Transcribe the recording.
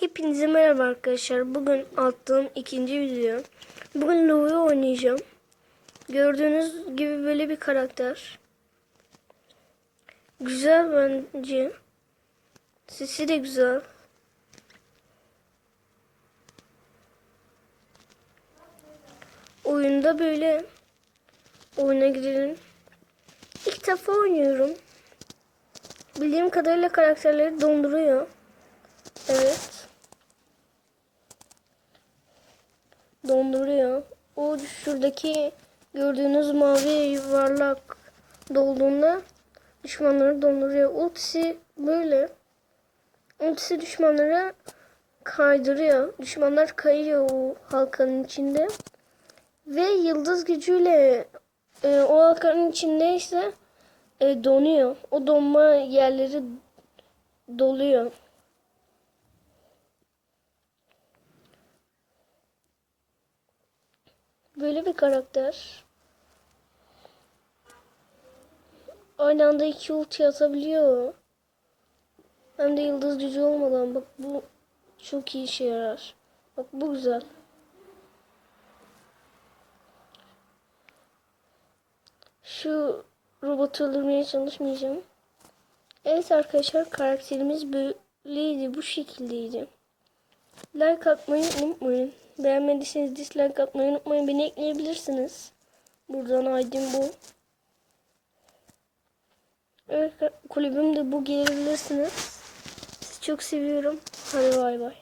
Hepinize merhaba arkadaşlar. Bugün attığım ikinci video. Bugün Lou'yu oynayacağım. Gördüğünüz gibi böyle bir karakter. Güzel bence. Sesi de güzel. Oyunda böyle. Oyuna girelim. İlk defa oynuyorum. Bildiğim kadarıyla karakterleri donduruyor. Evet. Donduruyor. O şuradaki gördüğünüz mavi yuvarlak dolduğunda düşmanları donduruyor. Ultisi böyle. Ultisi düşmanları kaydırıyor. Düşmanlar kayıyor o halkanın içinde. Ve yıldız gücüyle e, o halkanın içindeyse e, donuyor. O donma yerleri doluyor. Böyle bir karakter. Aynı anda iki ulti atabiliyor. Hem de yıldız gücü olmadan. Bak bu çok iyi işe yarar. Bak bu güzel. Şu robotu öldürmeye çalışmayacağım. Evet arkadaşlar karakterimiz böyleydi. Bu şekildeydi. Like atmayı unutmayın. Beğenmediyseniz dislike atmayı unutmayın. Beni ekleyebilirsiniz. Buradan aydım bu. Evet kulübüm de bu gelebilirsiniz. Sizi çok seviyorum. Hadi bay bay.